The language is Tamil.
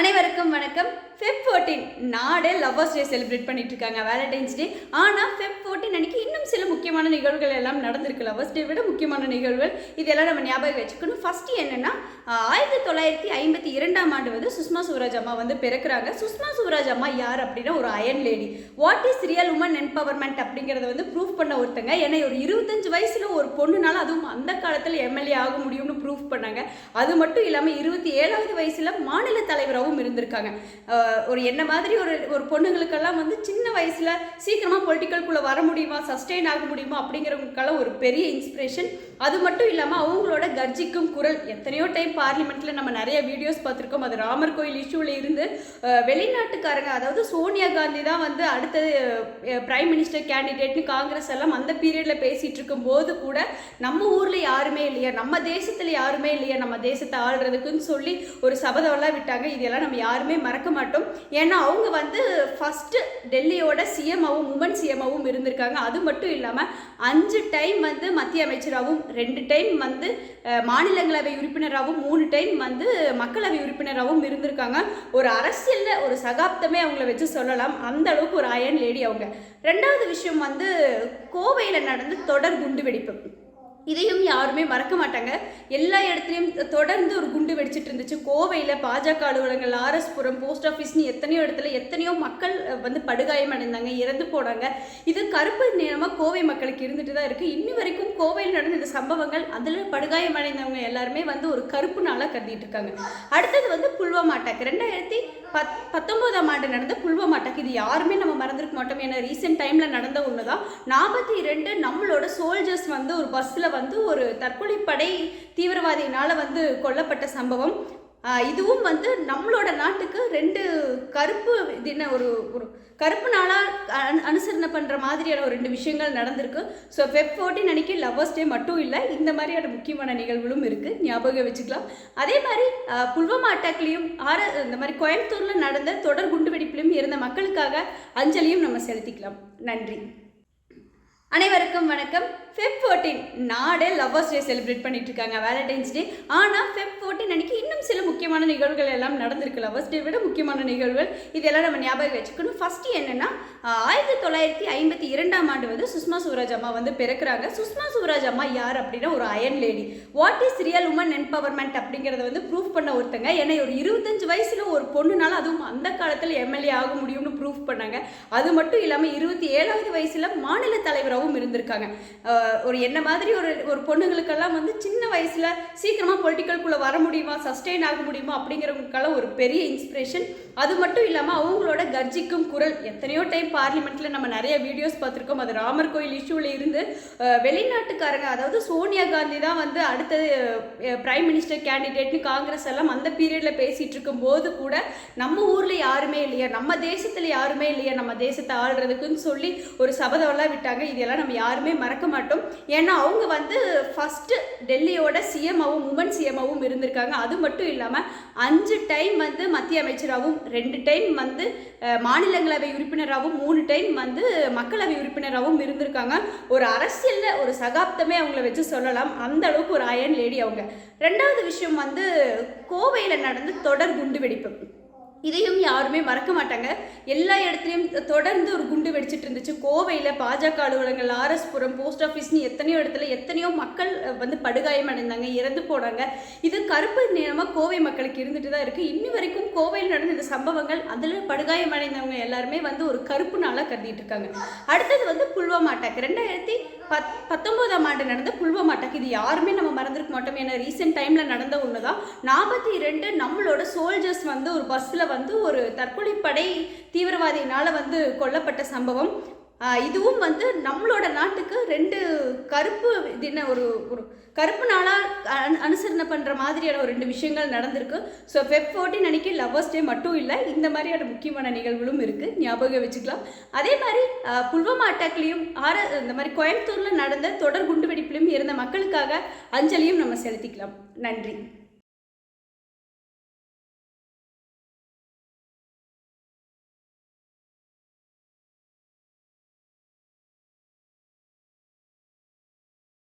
அனைவருக்கும் வணக்கம். ஃபெப் ஃபோர்டீன் நாடே லவ்வர்ஸ் டே செலிப்ரேட் பண்ணிட்டு இருக்காங்க வேலண்டைன்ஸ் டே ஆனால் ஃபெப் ஃபோர்டீன் அன்னைக்கு இன்னும் சில முக்கியமான நிகழ்வுகள் எல்லாம் நடந்திருக்கு. லவ்வர்ஸ் டே விட முக்கியமான நிகழ்வுகள். இதெல்லாம் நம்ம ஞாபகம் வச்சுக்கணும். ஃபர்ஸ்ட் என்னன்னா ஆயிரத்தி தொள்ளாயிரத்தி ஐம்பத்தி இரண்டாம் ஆண்டு வந்து சுஷ்மா சுவராஜ் அம்மா வந்து பிறக்கிறாங்க. சுஷ்மா சுவராஜ் அம்மா யார் அப்படின்னா ஒரு iron lady what is real woman empowerment அப்படிங்கிறத வந்து ப்ரூஃப் பண்ண ஒருத்தங்க. ஏன்னா ஒரு இருபத்தஞ்சு வயசில் ஒரு பொண்ணுனால அதுவும் அந்த காலத்தில் எம்எல்ஏ ஆக முடியும்னு ப்ரூஃப் பண்ணாங்க. அது மட்டும் இல்லாமல் இருபத்தி ஏழாவது வயசில் மாநில தலைவராகவும் இருந்திருக்காங்க. ஒரு என்ன மாதிரி ஒரு ஒரு பொண்ணுங்களுக்கெல்லாம் வந்து சின்ன வயசுல சீக்கிரமா பொலிட்டிக்கல்குள்ளே வர முடியுமா சஸ்டெயின் ஆக முடியுமா அப்படிங்கிறவங்களுக்கெல்லாம் ஒரு பெரிய இன்ஸ்பிரேஷன் அது மட்டும் இல்லாமல் அவங்களோட கர்ஜிக்கும் குரல். எத்தனையோ டைம் பார்லிமெண்ட்ல நம்ம நிறைய வீடியோஸ் பார்த்துருக்கோம். அது ராமர் கோயில் இஷ்யூவில் இருந்து வெளிநாட்டுக்காரங்க அதாவது சோனியா காந்தி தான் வந்து அடுத்தது பிரைம் மினிஸ்டர் கேண்டிடேட்னு காங்கிரஸ் எல்லாம் அந்த பீரியடில் பேசிட்டு இருக்கும்போது கூட நம்ம ஊரில் யாருமே இல்லையா நம்ம தேசத்தில் யாருமே இல்லையா நம்ம தேசத்தை ஆள்றதுக்குன்னு சொல்லி ஒரு சபதம்லாம் விட்டாங்க. இதெல்லாம் நம்ம யாருமே மறக்க மாட்டோம். ஏன்னா அவங்க வந்து ஃபஸ்ட்டு டெல்லியோட சிஎம்மாவும் உமன் சிஎம்மாவும் இருந்திருக்காங்க. அது மட்டும் இல்லாமல் அஞ்சு டைம் வந்து மத்திய அமைச்சராகவும் ரெண்டு டைம் வந்து மாநிலங்களவை உறுப்பினராகவும் மூணு டைம் வந்து மக்களவை உறுப்பினராகவும் இருந்திருக்காங்க. ஒரு அரசியலில் ஒரு சகாப்தமே அவங்கள வச்சு சொல்லலாம். அந்த அளவுக்கு ஒரு அயன் லேடி அவங்க. ரெண்டாவது விஷயம் வந்து கோவையில் நடந்த தொடர் குண்டு வெடிப்பு. இதையும் யாருமே மறக்க மாட்டாங்க. எல்லா இடத்துலையும் தொடர்ந்து ஒரு குண்டு வெடிச்சிட்டு இருந்துச்சு. கோவையில் பாஜக அலுவலகங்கள் ஆர்எஸ்புரம் போஸ்ட் ஆஃபீஸ்னு எத்தனையோ இடத்துல எத்தனையோ மக்கள் வந்து படுகாயம் அடைந்தாங்க இறந்து போனாங்க. இது கருப்பு நேரமாக கோவை மக்களுக்கு இருந்துட்டு தான் இருக்குது இன்னி வரைக்கும் கோவையில் நடந்த இந்த சம்பவங்கள் அதில் படுகாயம் அடைந்தவங்க எல்லாருமே வந்து ஒரு கருப்பு நாளாக கருதிட்டு இருக்காங்க. அடுத்தது வந்து புல்வாமா அட்டாக் ரெண்டாயிரத்தி பத் பத்தொம்போதாம் ஆண்டு நடந்த புல்வாமா அட்டாக் இது யாருமே நம்ம மறந்துருக்க மாட்டோம். ஏன்னா ரீசெண்ட் டைமில் நடந்த ஒன்று தான் நாற்பத்தி ரெண்டு நம்மளோட சோல்ஜர்ஸ் வந்து ஒரு பஸ்ஸில் வந்து ஒரு தற்கொலை படை தீவிரவாதியினால் வந்து கொல்லப்பட்ட சம்பவம். இதுவும் வந்து நம்மளோட நாட்டுக்கு ரெண்டு கருப்பு தின ஒரு ஒரு கருப்பு நாளாக அனு அனுசரணை பண்ணுற மாதிரியான ஒரு ரெண்டு விஷயங்கள் நடந்திருக்கு. ஸோ ஃபெப் ஃபோர்டின் அன்னைக்கு லவ்வர்ஸ் டே மட்டும் இல்லை இந்த மாதிரியான முக்கியமான நிகழ்வுகளும் இருக்குது ஞாபகம் வச்சுக்கலாம். அதே மாதிரி புல்வாமா அட்டாக்லேயும் ஆர இந்த மாதிரி கோயம்புத்தூரில் நடந்த தொடர் குண்டுவெடிப்பிலும் இருந்த மக்களுக்காக அஞ்சலியும் நம்ம செலுத்திக்கலாம். நன்றி. அனைவருக்கும் வணக்கம். ஃபெப் ஃபோர்டீன் நாடே லவ்வர்ஸ் டே செலிப்ரேட் பண்ணிட்டு இருக்காங்க வேலண்டைன்ஸ் டே ஆனால் ஃபெப் ஃபோர்டீன் அன்னைக்கு இன்னும் சில முக்கியமான நிகழ்வுகள் எல்லாம் நடந்திருக்கு. லவ்வர்ஸ் டே விட முக்கியமான நிகழ்வுகள். இதெல்லாம் நம்ம ஞாபகம் வச்சுக்கணும். ஃபஸ்ட்டு என்னன்னா ஆயிரத்தி தொள்ளாயிரத்தி ஐம்பத்தி இரண்டாம் ஆண்டு வந்து சுஷ்மா சுவராஜ் அம்மா வந்து பிறக்கிறாங்க. சுஷ்மா சுவராஜ் அம்மா யார் அப்படின்னா ஒரு iron lady what is real woman empowerment அப்படிங்கிறத வந்து ப்ரூஃப் பண்ண ஒருத்தங்க. ஏன்னா ஒரு இருபத்தஞ்சு வயசில் ஒரு பொண்ணுனால அதுவும் அந்த காலத்தில் எம்எல்ஏ ஆக முடியும்னு ப்ரூஃப் பண்ணாங்க. அது மட்டும் இல்லாமல் இருபத்தி ஏழாவது வயசில் மாநில தலைவராகவும் இருந்திருக்காங்க. ஒரு என்ன மாதிரி ஒரு ஒரு பொண்ணுங்களுக்கெல்லாம் வந்து சின்ன வயசில் சீக்கிரமாக பொலிட்டிக்கல்குள்ளே வர முடியுமா சஸ்டெயின் ஆக முடியுமா அப்படிங்கிறவங்களுக்கெல்லாம் ஒரு பெரிய இன்ஸ்பிரேஷன் அது மட்டும் இல்லாமல் அவங்களோட கர்ஜிக்கும் குரல். எத்தனையோ டைம் பார்லிமெண்ட்டில் நம்ம நிறைய வீடியோஸ் பார்த்துருக்கோம். அது ராமர் கோயில் இஷ்யூல இருந்து வெளிநாட்டுக்காரங்க அதாவது சோனியா காந்தி தான் வந்து அடுத்தது பிரைம் மினிஸ்டர் கேண்டிடேட்னு காங்கிரஸ் எல்லாம் அந்த பீரியடில் பேசிகிட்டு இருக்கும்போது கூட நம்ம ஊரில் யாருமே இல்லையா நம்ம தேசத்தில் யாருமே இல்லையா நம்ம தேசத்தை ஆள்றதுக்குன்னு சொல்லி ஒரு சபதம்லாம் விட்டாங்க. இது இதெல்லாம் நம்ம யாருமே மறக்க மாட்டோம். ஏன்னா அவங்க வந்து ஃபஸ்ட்டு டெல்லியோட சிஎம்ஆவும் உமன் சிஎம்ஆவும் இருந்திருக்காங்க. அது மட்டும் இல்லாமல் அஞ்சு டைம் வந்து மத்திய அமைச்சராகவும் ரெண்டு டைம் வந்து மாநிலங்களவை உறுப்பினராகவும் மூணு டைம் வந்து மக்களவை உறுப்பினராகவும் இருந்திருக்காங்க. ஒரு அரசியலில் ஒரு சகாப்தமே அவங்கள வச்சு சொல்லலாம். அந்த அளவுக்கு ஒரு அயன் லேடி அவங்க. ரெண்டாவது விஷயம் வந்து கோவையில் நடந்த தொடர் குண்டு வெடிப்பு. இதையும் யாருமே மறக்க மாட்டாங்க. எல்லா இடத்துலையும் தொடர்ந்து ஒரு குண்டு வெடிச்சிட்டு இருந்துச்சு. கோவையில் பாஜக அலுவலகங்கள் ஆர்எஸ் புரம் போஸ்ட் ஆஃபீஸ்னு எத்தனையோ இடத்துல எத்தனையோ மக்கள் வந்து படுகாயம் அடைந்தாங்க இறந்து போனாங்க. இது கருப்பு நேரமாக கோவை மக்களுக்கு இருந்துட்டு தான் இருக்குது இன்னி வரைக்கும் கோவையில் நடந்த இந்த சம்பவங்கள் அதில் படுகாயம் அடைந்தவங்க எல்லாருமே வந்து ஒரு கருப்பு நாளாக கருதிட்டு இருக்காங்க. அடுத்தது வந்து புல்வாமா அட்டாக். ரெண்டாயிரத்தி பத் பத்தொன்பதாம் ஆண்டு நடந்த புல்வாமா அட்டாக். இது யாருமே நம்ம மறந்துருக்க மாட்டோம். ஏன்னா ரீசெண்ட் டைமில் நடந்த ஒன்று தான் நாற்பத்தி ரெண்டு நம்மளோட சோல்ஜர்ஸ் வந்து ஒரு பஸ்ஸில் வந்து ஒரு தற்கொலைப்படை தீவிரவாதியினால் வந்து கொல்லப்பட்ட சம்பவம். இதுவும் வந்து நம்மளோட நாட்டுக்கு ரெண்டு கருப்பு தின ஒரு ஒரு கருப்பு நாளாக அனு அனுசரணை பண்ணுற மாதிரியான ஒரு ரெண்டு விஷயங்கள் நடந்திருக்கு. ஸோ ஃபெப் ஃபோர்டின் அன்னைக்கு லவ்வர்ஸ் டே மட்டும் இல்லை இந்த மாதிரியான முக்கியமான நிகழ்வுகளும் இருக்குது ஞாபகம் வச்சுக்கலாம். அதே மாதிரி புல்வாமா அட்டாக்லேயும் ஆர இந்த மாதிரி கோயம்புத்தூரில் நடந்த தொடர் குண்டுவெடிப்பிலும் இருந்த மக்களுக்காக அஞ்சலியும் நம்ம செலுத்திக்கலாம். நன்றி.